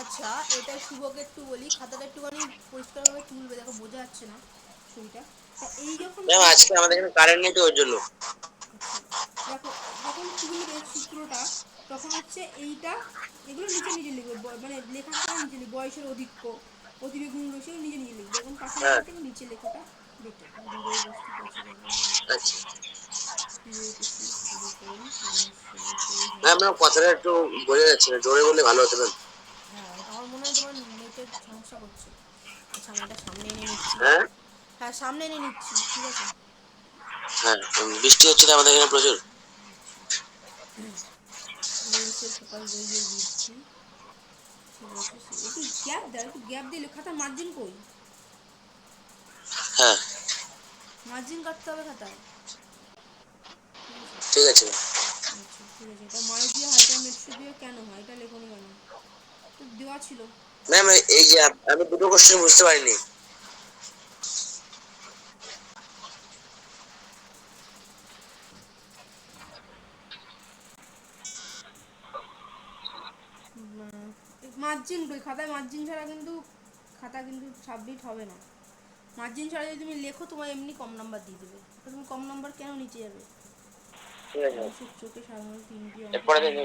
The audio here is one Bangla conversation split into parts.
আচ্ছা এটা শুভকে একটু বলি খাতাটা একটুখানি পরিষ্কারভাবে তুলবে দেখো বোঝা যাচ্ছে না ছবিটা এই যখন ম্যাম আজকে আমাদের এখানে কারেন্ট নেই তো ওর জন্য আচ্ছা দেখো যখন তুলবে সূত্রটা তখন হচ্ছে এইটা এগুলো নিচে নিজে লিখবে মানে লেখার সময় নিজে লিখবে বয়সের অধিক্য অতিবেগুন রয়েছে নিজে নিজে লিখবে এবং পাশে হ্যাঁ। থেকে নিচে লেখাটা আচ্ছা ম্যাম ম্যাম কথাটা একটু বোঝা যাচ্ছে না জোরে বললে ভালো হতো ম্যাম হ্যাঁ আমার মনে হয় তোমার নেটের সমস্যা করছে সামনে এনে নিচ্ছি। হ্যাঁ? হ্যাঁ সামনে এনে নিচ্ছি ঠিক আছে। হ্যাঁ বৃষ্টি হচ্ছে না আমাদের এখানে প্রচুর। লেন্সের ফোকাস দৈর্ঘ্যের বৃদ্ধি ঠিক একটু গ্যাপ দাও একটু গ্যাপ দিলে খাতার মার্জিন কই? হ্যাঁ। মার্জিন কাটতে হবে খাতায় ঠিক আছে। আচ্ছা ঠিক আছে। এটা মায়োপিয়া হাইপারমেট্রোপিয়া কেন হয়? এটা লেখনি কেন? তো দেওয়া ছিল। ম্যাম এই যে আমি দুটো কোশ্চেন বুঝতে পারিনি। মার্জিন কই খাতায় মার্জিন ছাড়া কিন্তু খাতা কিন্তু সাবমিট হবে না। মার্জিন ছাড়া যদি তুমি লেখো তোমার এমনি কম নাম্বার দিয়ে দেবে। তুমি কম নাম্বার কেন নিচে যাবে? চোখে সাধারণত তিনটি অঙ্ক এরপরে দেখে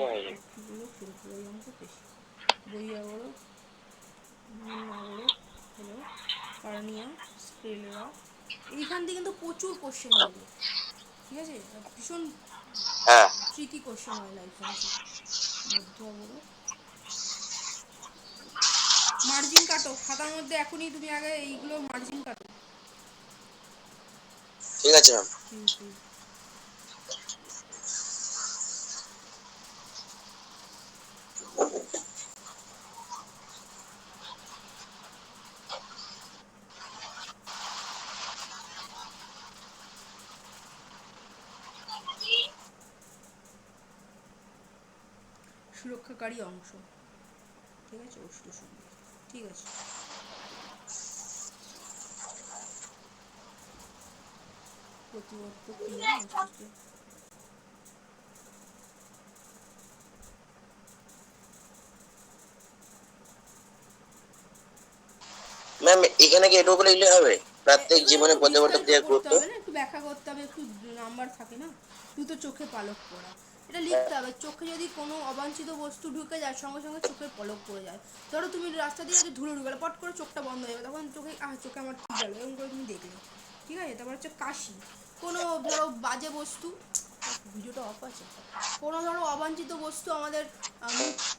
এইখান থেকে কিন্তু প্রচুর কোশ্চেন হবে ঠিক আছে ভীষণ ট্রিকি কোশ্চেন হয় লাইফ মার্জিন কাটো খাতার মধ্যে এখনই তুমি আগে এইগুলো মার্জিন কাটো ঠিক আছে ম্যাম সুরক্ষাকারী অংশ। ঠিক আছে? সঙ্গী ঠিক আছে। ক্রিয়া ম্যাম এখানে কি এটুকু লিখলে হবে? প্রত্যেক জীবনে প্রতিবর্তক বিস্তারিত করতে গুরুত্ব? একটু ব্যাখ্যা করতে হবে। একটু নাম্বার থাকে না? তুই তো চোখে পালক পড়া। এটা লিখতে হবে। চোখে যদি কোনো অবাঞ্ছিত বস্তু ঢুকে যায় সঙ্গে সঙ্গে চোখের পলক পড়ে যায়। ধরো তুমি রাস্তা দিয়ে ধুলো ঢুকে গেলো, পট করে চোখটা বন্ধ হয়ে যাবে তখন চোখে আহ চোখে আমার ঠিক গেলো এরকম করে তুমি দেখলে। ঠিক আছে? তারপর হচ্ছে কাশি। কোনো ধরো বাজে বস্তু ভিডিওটা অফ আছে। কোনো ধরো অবাঞ্ছিত বস্তু আমাদের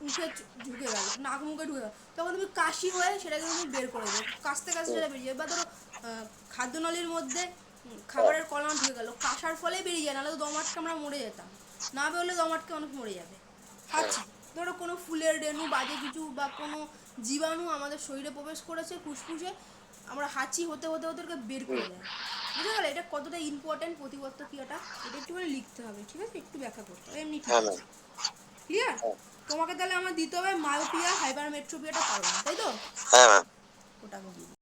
মুখে ঢুকে গেল নাক মুখে ঢুকে গেল তখন তুমি কাশি হয়ে সেটাকে তুমি বের করে দেবে। কাশতে কাশতে সেটা বেরিয়ে যাবে। বা ধরো খাদ্যনালীর মধ্যে খাবারের কলম ঢুকে গেল কাশার ফলে বেরিয়ে যায় নাহলে তো দম আটকে আমরা মরে যেতাম। না বেরোলে দম আটকে অনেক মরে যাবে। আচ্ছা। ধরো কোনো ফুলের রেণু বাজে কিছু বা কোনো জীবাণু আমাদের শরীরে প্রবেশ করেছে ফুসফুসে আমরা হাঁচি হতে হতে ওদেরকে বের করে দেয়। বুঝতে গেলে এটা কতটা ইম্পর্টেন্ট প্রতিবর্ত ক্রিয়াটা? এটা একটুখানি লিখতে হবে ঠিক আছে? একটু ব্যাখ্যা করতে হবে এমনি ঠিক আছে ক্লিয়ার তোমাকে তাহলে আমার দিতে হবে মায়োপিয়া হাইপারমেট্রোপিয়াটা পারো না তাই তো? হ্যাঁ ওটা দিয়ে দিচ্ছি।